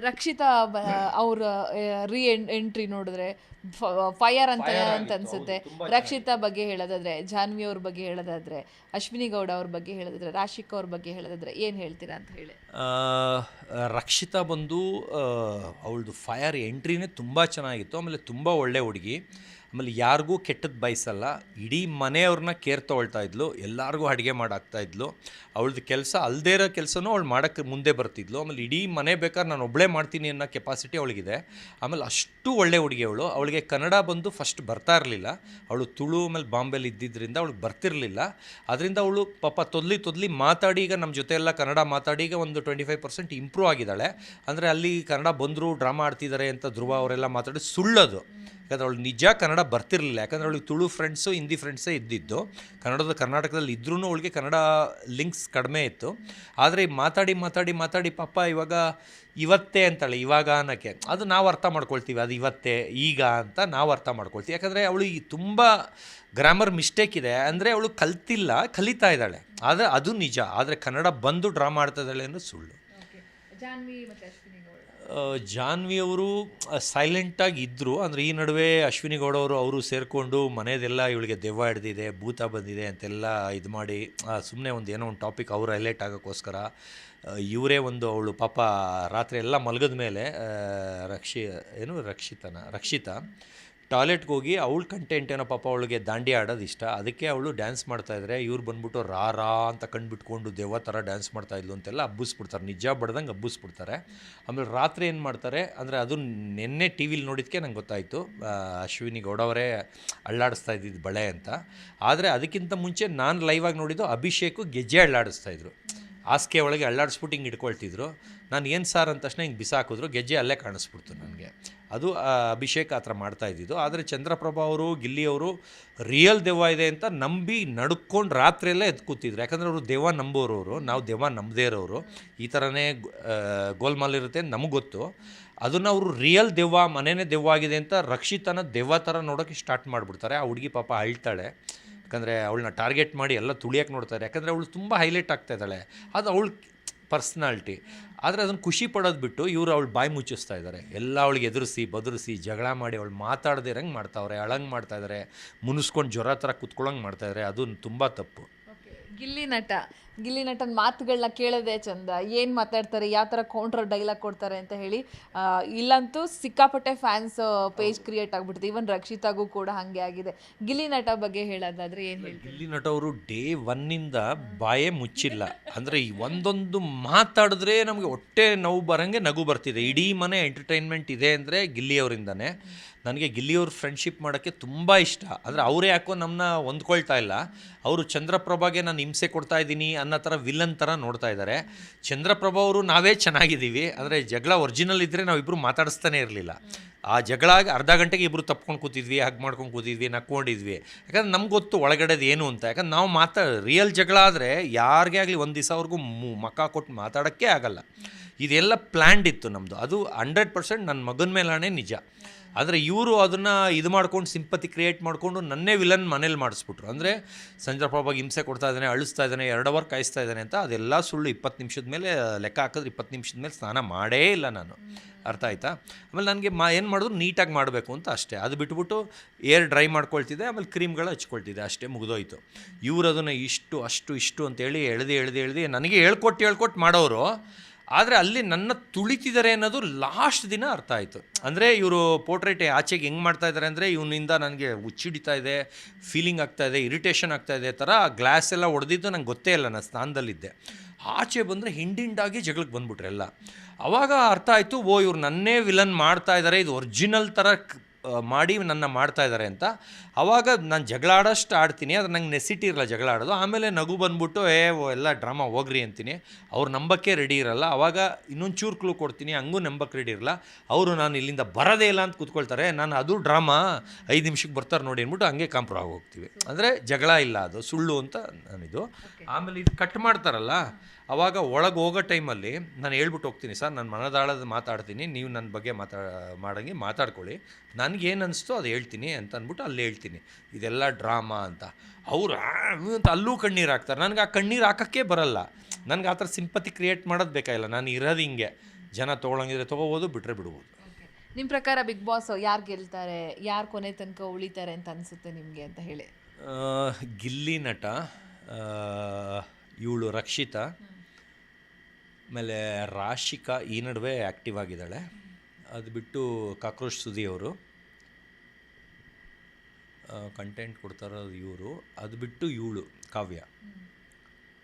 ರಕ್ಷಿತಾ ಅವ್ರ ರೀ ಎಂಟ್ರಿ ನೋಡಿದ್ರೆ ಫೈರ್ ಅಂತ ಅಂತ ಅನ್ಸುತ್ತೆ. ರಕ್ಷಿತಾ ಬಗ್ಗೆ ಹೇಳೋದಾದ್ರೆ ಜಾನ್ವಿ ಅವ್ರ ಬಗ್ಗೆ ಹೇಳೋದಾದ್ರೆ ಅಶ್ವಿನಿ ಗೌಡ ಅವ್ರ ಬಗ್ಗೆ ಹೇಳೋದಾದ್ರೆ ರಾಶಿಕ್ ಅವ್ರ ಬಗ್ಗೆ ಹೇಳೋದಾದ್ರೆ ಏನು ಹೇಳ್ತೀರಾ ಅಂತ ಹೇಳಿ. ರಕ್ಷಿತಾ ಬಂದು ಅವಳದು ಫೈರ್ ಎಂಟ್ರಿನೇ ತುಂಬ ಚೆನ್ನಾಗಿತ್ತು ಆಮೇಲೆ ತುಂಬ ಒಳ್ಳೆ ಹುಡುಗಿ. ಆಮೇಲೆ ಯಾರಿಗೂ ಕೆಟ್ಟದ್ದು ಬಯಸಲ್ಲ. ಇಡೀ ಮನೆಯವ್ರನ್ನ ಕೇರ್ ತೊಗೊಳ್ತಾ ಇದ್ಲು, ಎಲ್ಲರಿಗೂ ಅಡುಗೆ ಮಾಡಾಕ್ತಾ ಇದ್ಲು. ಅವಳದು ಕೆಲಸ ಅಲ್ಲದೇ ಇರೋ ಕೆಲಸನೂ ಅವಳು ಮಾಡೋಕ್ಕೆ ಮುಂದೆ ಬರ್ತಿದ್ಲು. ಆಮೇಲೆ ಇಡೀ ಮನೆ ಬೇಕಾದ್ರೆ ನಾನು ಒಬ್ಬಳೇ ಮಾಡ್ತೀನಿ ಅನ್ನೋ ಕೆಪಾಸಿಟಿ ಅವಳಿಗಿದೆ. ಆಮೇಲೆ ಅಷ್ಟು ಒಳ್ಳೆ ಹುಡುಗಿ ಅವಳು. ಅವಳಿಗೆ ಕನ್ನಡ ಬಂದು ಫಸ್ಟ್ ಬರ್ತಾ ಇರಲಿಲ್ಲ. ಅವಳು ತುಳು, ಆಮೇಲೆ ಬಾಂಬೆಲಿ ಇದ್ದಿದ್ದರಿಂದ ಅವಳಿಗೆ ಬರ್ತಿರಲಿಲ್ಲ. ಅದರಿಂದ ಅವಳು ಪಾಪ ತೊದ್ಲಿ ತೊದ್ಲಿ ಮಾತಾಡಿ ಈಗ ನಮ್ಮ ಜೊತೆ ಎಲ್ಲ ಕನ್ನಡ ಮಾತಾಡಿ ಈಗ ಒಂದು ಟ್ವೆಂಟಿ ಫೈವ್ ಪರ್ಸೆಂಟ್ ಇಂಪ್ರೂವ್ ಆಗಿದ್ದಾಳೆ. ಅಂದರೆ ಅಲ್ಲಿ ಕನ್ನಡ ಬಂದರು ಡ್ರಾಮಾ ಆಡ್ತಿದ್ದಾರೆ ಅಂತ ಧ್ರುವ ಅವರೆಲ್ಲ ಮಾತಾಡಿ ಸುಳ್ಳದು. ಯಾಕಂದ್ರೆ ಅವಳು ನಿಜ ಕನ್ನಡ ಬರ್ತಿರಲಿಲ್ಲ. ಯಾಕಂದರೆ ಅವಳಿಗೆ ತುಳು ಫ್ರೆಂಡ್ಸು ಹಿಂದಿ ಫ್ರೆಂಡ್ಸೇ ಇದ್ದಿದ್ದು. ಕನ್ನಡದ ಕರ್ನಾಟಕದಲ್ಲಿ ಇದ್ರೂ ಅವಳಿಗೆ ಕನ್ನಡ ಲಿಂಕ್ಸ್ ಕಡಿಮೆ ಇತ್ತು. ಆದರೆ ಮಾತಾಡಿ ಮಾತಾಡಿ ಮಾತಾಡಿ ಪಾಪ ಇವಾಗ ಇವತ್ತೇ ಅಂತಾಳೆ, ಇವಾಗ ಅನ್ನೋಕ್ಕೆ. ಅದು ನಾವು ಅರ್ಥ ಮಾಡ್ಕೊಳ್ತೀವಿ, ಅದು ಇವತ್ತೇ, ಈಗ ಅಂತ ನಾವು ಅರ್ಥ ಮಾಡ್ಕೊಳ್ತೀವಿ. ಯಾಕಂದರೆ ಅವಳು ಈ ತುಂಬ ಗ್ರಾಮರ್ ಮಿಸ್ಟೇಕ್ ಇದೆ. ಅಂದರೆ ಅವಳು ಕಲ್ತಿಲ್ಲ, ಕಲಿತಾ ಇದ್ದಾಳೆ. ಆದರೆ ಅದು ನಿಜ. ಆದರೆ ಕನ್ನಡ ಬಂದು ಡ್ರಾ ಮಾಡ್ತಾ ಇದ್ದಾಳೆ ಅನ್ನೋದು ಸುಳ್ಳು. ಜಾನ್ವಿ ಅವರು ಸೈಲೆಂಟಾಗಿ ಇದ್ದರು ಅಂದರೆ ಈ ನಡುವೆ ಅಶ್ವಿನಿ ಗೌಡ ಅವರು ಅವರು ಸೇರಿಕೊಂಡು ಮನೆಯದೆಲ್ಲ ಇವಳಿಗೆ ದೆವ್ವ ಹಿಡ್ದಿದೆ, ಭೂತ ಬಂದಿದೆ ಅಂತೆಲ್ಲ ಇದು ಮಾಡಿ ಸುಮ್ಮನೆ ಒಂದು ಏನೋ ಒಂದು ಟಾಪಿಕ್ ಅವ್ರು ಹೈಲೈಟ್ ಆಗೋಕ್ಕೋಸ್ಕರ ಇವರೇ ಒಂದು ಅವಳು ಪಾಪ ರಾತ್ರಿ ಎಲ್ಲ ಮಲಗಿದ ಮೇಲೆ ರಕ್ಷಿ, ಏನು ರಕ್ಷಿತನ, ರಕ್ಷಿತಾ ಟಾಯ್ಲೆಟ್ಗೆ ಹೋಗಿ ಅವಳು ಕಂಟೆಂಟ್ ಏನೋ ಪಾಪ ಅವಳಿಗೆ ದಾಂಡಿ ಆಡೋದು ಇಷ್ಟ. ಅದಕ್ಕೆ ಅವಳು ಡ್ಯಾನ್ಸ್ ಮಾಡ್ತಾಯಿದ್ರೆ ಇವ್ರು ಬಂದ್ಬಿಟ್ಟು ರಾ ರಾ ಅಂತ ಕಂಡುಬಿಟ್ಕೊಂಡು ದೇವ ಥರ ಡ್ಯಾನ್ಸ್ ಮಾಡ್ತಾಯಿದ್ಲು ಅಂತೆಲ್ಲ ಹಬ್ಬಿಸ್ಬಿಡ್ತಾರೆ. ನಿಜ ಬಡ್ದಂಗೆ ಹಬ್ಬಿಸ್ಬಿಡ್ತಾರೆ. ಆಮೇಲೆ ರಾತ್ರಿ ಏನು ಮಾಡ್ತಾರೆ ಅಂದರೆ ಅದು ನಿನ್ನೆ ಟಿ ವಿಲಿ ನೋಡಿದ್ದಕ್ಕೆ ನಂಗೆ ಗೊತ್ತಾಯಿತು. ಅಶ್ವಿನಿ ಅಶ್ವಿನಿ ಗೌಡವರೇ ಅಳ್ಳಾಡಿಸ್ತಾ ಇದ್ದಿದ್ದು ಬಳೆ ಅಂತ. ಆದರೆ ಅದಕ್ಕಿಂತ ಮುಂಚೆ ನಾನು ಲೈವಾಗಿ ನೋಡಿದ್ದು ಅಭಿಷೇಕು ಗೆಜ್ಜೆ ಅಳ್ಳಾಡಿಸ್ತಾಯಿದ್ರು ಹಾಸಿಗೆ ಒಳಗೆ ಅಳ್ಳಾಡಿಸ್ಬಿಟ್ಟು ಹಿಂಗೆ ಇಟ್ಕೊಳ್ತಿದ್ರು ನಾನು ಏನು ಸಾರ್ ಅಂದ ತಕ್ಷಣ ಹಿಂಗೆ ಬಿಸಾಕಿದ್ರು, ಗೆಜ್ಜೆ ಅಲ್ಲೇ ಕಾಣಿಸ್ಬಿಡ್ತು ನನಗೆ. ಅದು ಅಭಿಷೇಕ್ ಆ ಥರ ಮಾಡ್ತಾ ಇದ್ದಿದ್ದು. ಆದರೆ ಚಂದ್ರಪ್ರಭಾ ಅವರು ಗಿಲ್ಲಿಯವರು ರಿಯಲ್ ದೆವ್ವ ಇದೆ ಅಂತ ನಂಬಿ ನಡ್ಕೊಂಡು ರಾತ್ರಿಯೆಲ್ಲ ಎದ್ದು ಕೂತಿದ್ರು. ಯಾಕಂದರೆ ಅವರು ದೆವ್ವ ನಂಬೋರವರು, ನಾವು ದೆವ್ವ ನಂಬದೇ ಇರೋರು ಈ ಥರನೇ ಗೋಲ್ಮಾಲ್ ಇರುತ್ತೆ ಅಂತ ನಮಗೆ ಗೊತ್ತು. ಅದನ್ನು ಅವರು ರಿಯಲ್ ದೆವ್ವ ಮನೆಯೇ ದೆವ್ವ ಆಗಿದೆ ಅಂತ ರಕ್ಷಿತನ ದೆವ್ವ ಥರ ನೋಡೋಕ್ಕೆ ಸ್ಟಾರ್ಟ್ ಮಾಡಿಬಿಡ್ತಾರೆ. ಆ ಹುಡುಗಿ ಪಾಪ ಅಳ್ತಾಳೆ. ಯಾಕಂದರೆ ಅವಳನ್ನ ಟಾರ್ಗೆಟ್ ಮಾಡಿ ಎಲ್ಲ ತುಳಿಯಕ್ಕೆ ನೋಡ್ತಾರೆ ಯಾಕಂದರೆ ಅವಳು ತುಂಬ ಹೈಲೈಟ್ ಆಗ್ತಾ ಇದ್ದಾಳೆ. ಅದು ಅವಳು ಪರ್ಸ್ನಾಲ್ಟಿ ಆದರೆ ಅದನ್ನು ಖುಷಿ ಪಡೋದು ಬಿಟ್ಟು ಇವರು ಅವಳು ಬಾಯಿ ಮುಚ್ಚಿಸ್ತಾ ಇದ್ದಾರೆ. ಎಲ್ಲ ಅವಳಿಗೆ ಎದುರಿಸಿ, ಬದುರಿಸಿ, ಜಗಳ ಮಾಡಿ ಅವಳು ಮಾತಾಡದೇ ಇರಂಗೆ ಮಾಡ್ತಾವ್ರೆ, ಅಳಂಗೆ ಮಾಡ್ತಾ ಇದ್ದಾರೆ. ಮುನಿಸ್ಕೊಂಡು ಜ್ವರ ಥರ ಕುತ್ಕೊಳ್ಳೋಂಗೆ ಮಾಡ್ತಾ ಇದ್ದಾರೆ. ಅದು ತುಂಬ ತಪ್ಪು. ಗಿಲ್ಲಿ ನಟ. ಗಿಲ್ಲಿ ನಟನ ಮಾತುಗಳನ್ನ ಕೇಳೋದೇ ಚಂದ. ಏನು ಮಾತಾಡ್ತಾರೆ, ಯಾವ ಥರ ಕೌಂಟ್ರ್ ಡೈಲಾಗ್ ಕೊಡ್ತಾರೆ ಅಂತ ಹೇಳಿ ಇಲ್ಲಂತೂ ಸಿಕ್ಕಾಪಟ್ಟೆ ಫ್ಯಾನ್ಸ್ ಪೇಜ್ ಕ್ರಿಯೇಟ್ ಆಗ್ಬಿಟ್ಟಿದೆ. ಈವನ್ ರಕ್ಷಿತಾಗೂ ಕೂಡ ಹಾಗೆ ಆಗಿದೆ. ಗಿಲ್ಲಿ ನಟ ಬಗ್ಗೆ ಹೇಳೋದಾದ್ರೆ ಏನು ಹೇಳಿ ಗಿಲ್ಲಿ ನಟ ಅವರು ಡೇ ಒನ್ನಿಂದ ಬಾಯೇ ಮುಚ್ಚಿಲ್ಲ. ಅಂದರೆ ಈ ಒಂದೊಂದು ಮಾತಾಡಿದ್ರೆ ನಮಗೆ ಹೊಟ್ಟೆ ನೋವು ಬರಂಗೆ ನಗು ಬರ್ತಿದೆ. ಇಡೀ ಮನೆ ಎಂಟರ್ಟೈನ್ಮೆಂಟ್ ಇದೆ ಅಂದರೆ ಗಿಲ್ಲಿಯವರಿಂದನೇ ನನಗೆ ಗಿಲ್ಲಿಯವ್ರ ಫ್ರೆಂಡ್ಶಿಪ್ ಮಾಡೋಕ್ಕೆ ತುಂಬ ಇಷ್ಟ. ಅಂದರೆ ಅವರೇ ಯಾಕೋ ನಮ್ಮನ್ನ ಹೊಂದ್ಕೊಳ್ತಾ ಇಲ್ಲ. ಅವರು ಚಂದ್ರಪ್ರಭಾಗೆ ನಾನು ಹಿಂಸೆ ಕೊಡ್ತಾ ಇದ್ದೀನಿ ಅನ್ನೋ ಥರ ವಿಲನ್ ಥರ ನೋಡ್ತಾ ಇದ್ದಾರೆ. ಚಂದ್ರಪ್ರಭ ಅವರು ನಾವೇ ಚೆನ್ನಾಗಿದ್ದೀವಿ ಅಂದರೆ ಜಗಳ ಒರಿಜಿನಲ್ ಇದ್ದರೆ ನಾವಿಬ್ಬರು ಮಾತಾಡಿಸ್ತಾನೆ ಇರಲಿಲ್ಲ. ಆ ಜಗಳ ಅರ್ಧ ಗಂಟೆಗೆ ಇಬ್ಬರು ತಪ್ಕೊಂಡು ಕೂತಿದ್ವಿ ಹಗ್ ಮಾಡ್ಕೊಂಡು ಕೂತಿದ್ವಿ, ನಕ್ಕೊಂಡಿದ್ವಿ. ಯಾಕಂದ್ರೆ ನಮ್ಗೆ ಗೊತ್ತು ಒಳಗಡೆದು ಏನು ಅಂತ. ಯಾಕಂದ್ರೆ ನಾವು ಮಾತಾ ರಿಯಲ್ ಜಗಳ ಆದರೆ ಯಾರಿಗೇ ಆಗಲಿ ಒಂದು ದಿವಸ ಅವ್ರಿಗೂ ಮಕ್ಕ ಕೊಟ್ಟು ಮಾತಾಡೋಕ್ಕೆ ಆಗಲ್ಲ. ಇದೆಲ್ಲ ಪ್ಲ್ಯಾಂಡ್ ಇತ್ತು ನಮ್ಮದು ಅದು ಹಂಡ್ರೆಡ್ ಪರ್ಸೆಂಟ್ ನನ್ನ ಮಗನ ಮೇಲಾಣೆ ನಿಜ. ಆದರೆ ಇವರು ಅದನ್ನು ಇದು ಮಾಡ್ಕೊಂಡು ಸಿಂಪತಿ ಕ್ರಿಯೇಟ್ ಮಾಡಿಕೊಂಡು ನನ್ನೇ ವಿಲನ್ ಮನೇಲಿ ಮಾಡಿಸ್ಬಿಟ್ರು. ಅಂದರೆ ಸಂಜಯಪ್ರಭಾಗ್ ಹಿಂಸೆ ಕೊಡ್ತಾ ಇದ್ದಾನೆ, ಅಳಿಸ್ತಾ ಇದ್ದಾನೆ, ಎರಡು ಅವರ್ ಕಾಯಿಸ್ತಾ ಇದ್ದಾನೆ ಅಂತ ಅದೆಲ್ಲ ಸುಳ್ಳು ಇಪ್ಪತ್ತು ನಿಮಿಷದ ಮೇಲೆ, ಲೆಕ್ಕ ಹಾಕಿದ್ರೆ ಇಪ್ಪತ್ತು ನಿಮಿಷದ ಮೇಲೆ ಸ್ನಾನ ಮಾಡೇ ಇಲ್ಲ ನಾನು. ಅರ್ಥ ಆಯ್ತಾ? ಆಮೇಲೆ ನನಗೆ ಮಾ ಏನು ಮಾಡಿದ್ರು ನೀಟಾಗಿ ಮಾಡಬೇಕು ಅಂತ ಅಷ್ಟೇ. ಅದು ಬಿಟ್ಬಿಟ್ಟು ಏರ್ ಡ್ರೈ ಮಾಡ್ಕೊಳ್ತಿದ್ದೆ, ಆಮೇಲೆ ಕ್ರೀಮ್ಗಳು ಹಚ್ಕೊಳ್ತಿದ್ದೆ, ಅಷ್ಟೇ ಮುಗಿದೋಯ್ತು. ಇವರು ಅದನ್ನು ಇಷ್ಟು, ಅಷ್ಟು, ಇಷ್ಟು ಅಂತೇಳಿ ಎಳ್ದು ಎಳ್ದು ಎಳ್ದು ನನಗೆ ಹೇಳ್ಕೊಟ್ಟು ಹೇಳ್ಕೊಟ್ಟು ಮಾಡೋರು ಆದರೆ ಅಲ್ಲಿ ನನ್ನ ತುಳಿತಿದ್ದಾರೆ ಅನ್ನೋದು ಲಾಸ್ಟ್ ದಿನ ಅರ್ಥ ಆಯಿತು. ಅಂದರೆ ಇವರು ಪೋರ್ಟ್ರೇಟ್ ಆಚೆಗೆ ಹೆಂಗೆ ಮಾಡ್ತಾ ಇದ್ದಾರೆ ಅಂದರೆ ಇವನಿಂದ ನನಗೆ ಹುಚ್ಚಿಡಿತಾ ಇದೆ ಫೀಲಿಂಗ್ ಆಗ್ತಾ ಇದೆ ಇರಿಟೇಷನ್ ಆಗ್ತಾ ಇದೆ ಥರ ಗ್ಲಾಸ್ ಎಲ್ಲ ಹೊಡೆದಿದ್ದು ನಂಗೆ ಗೊತ್ತೇ ಇಲ್ಲ, ನಾನು ಸ್ನಾನದಲ್ಲಿದ್ದೆ. ಆಚೆ ಬಂದರೆ ಹಿಂಡಿಂಡಾಗಿ ಜಗಳಕ್ಕೆ ಬಂದ್ಬಿಟ್ರೆ ಎಲ್ಲ. ಅವಾಗ ಅರ್ಥ ಆಯಿತು, ಓ ಇವ್ರು ನನ್ನೇ ವಿಲನ್ ಮಾಡ್ತಾ ಇದ್ದಾರೆ ಇದು ಒರಿಜಿನಲ್ ಥರ ಮಾಡಿ ನನ್ನ ಮಾಡ್ತಾ ಇದ್ದಾರೆ ಅಂತ. ಅವಾಗ ನಾನು ಜಗಳ ಆಡೋಷ್ಟು ಆಡ್ತೀನಿ ಅದು ನಂಗೆ ನೆಸಿಟಿ ಇರಲ್ಲ ಜಗಳ ಆಡೋದು ಆಮೇಲೆ ನಗು ಬಂದ್ಬಿಟ್ಟು ಏ ಓ ಎಲ್ಲ ಡ್ರಾಮಾ ಹೋಗ್ರಿ ಅಂತೀನಿ. ಅವ್ರು ನಂಬಕ್ಕೆ ರೆಡಿ ಇರಲ್ಲ. ಅವಾಗ ಇನ್ನೊಂದು ಚೂರು ಕ್ಲೂ ಕೊಡ್ತೀನಿ ಹಂಗೂ ನಂಬಕ್ಕೆ ರೆಡಿ ಇರಲ್ಲ. ಅವರು ನಾನು ಇಲ್ಲಿಂದ ಬರೋದೇ ಇಲ್ಲ ಅಂತ ಕೂತ್ಕೊಳ್ತಾರೆ. ನಾನು ಅದು ಡ್ರಾಮಾ ಐದು ನಿಮಿಷಕ್ಕೆ ಬರ್ತಾರೆ ನೋಡಿ ಅಂದ್ಬಿಟ್ಟು ಹಂಗೆ ಕಾಂಪ್ರೋ ಆಗಿ ಹೋಗ್ತೀವಿ. ಅಂದರೆ ಜಗಳ ಇಲ್ಲ ಅದು ಸುಳ್ಳು ಅಂತ ನಾನಿದು. ಆಮೇಲೆ ಇದು ಕಟ್ ಮಾಡ್ತಾರಲ್ಲ ಅವಾಗ ಒಳಗೆ ಹೋಗೋ ಟೈಮಲ್ಲಿ ನಾನು ಹೇಳ್ಬಿಟ್ಟು ಹೋಗ್ತೀನಿ ಸರ್ ನಾನು ಮನದಾಳದ ಮಾತಾಡ್ತೀನಿ ನೀವು ನನ್ನ ಬಗ್ಗೆ ಮಾತಾ ಮಾಡೋಂಗೆ ಮಾತಾಡ್ಕೊಳ್ಳಿ. ನನಗೇನು ಅನಿಸ್ತೋ ಅದು ಹೇಳ್ತೀನಿ ಅಂತ ಅಂದ್ಬಿಟ್ಟು ಅಲ್ಲಿ ಹೇಳ್ತೀನಿ. ಇದೆಲ್ಲ ಡ್ರಾಮಾ ಅಂತ. ಅವರು ಅಂತ ಅಲ್ಲೂ ಕಣ್ಣೀರು ಹಾಕ್ತಾರೆ. ನನಗೆ ಆ ಕಣ್ಣೀರು ಹಾಕೋಕ್ಕೆ ಬರಲ್ಲ. ನನಗೆ ಆ ಥರ ಸಿಂಪತಿ ಕ್ರಿಯೇಟ್ ಮಾಡೋದು ಬೇಕಾಗಿಲ್ಲ ನಾನು ಇರೋದು ಹಿಂಗೆ. ಜನ ತೊಗೊಳಂಗಿದ್ರೆ ತೊಗೋಬೋದು ಬಿಟ್ಟರೆ ಬಿಡ್ಬೋದು. ನಿಮ್ಮ ಪ್ರಕಾರ ಬಿಗ್ ಬಾಸ್ ಯಾರು ಗೆಲ್ತಾರೆ? ಯಾರು ಕೊನೆ ತನಕ ಉಳಿತಾರೆ ಅಂತ ಅನಿಸುತ್ತೆ ನಿಮಗೆ ಅಂತ ಹೇಳಿ. ಗಿಲ್ಲಿ ನಟ ಇವಳು ರಕ್ಷಿತಾ ಆಮೇಲೆ ರಾಶಿಕಾ ಈ ನಡುವೆ ಆ್ಯಕ್ಟಿವ್ ಆಗಿದ್ದಾಳೆ. ಅದು ಬಿಟ್ಟು ಕಾಕ್ರೋಶ್ ಸುದಿ ಅವರು. ಕಂಟೆಂಟ್ ಕೊಡ್ತಾರೋದು ಇವರು ಅದು ಬಿಟ್ಟು ಇವಳು ಕಾವ್ಯ.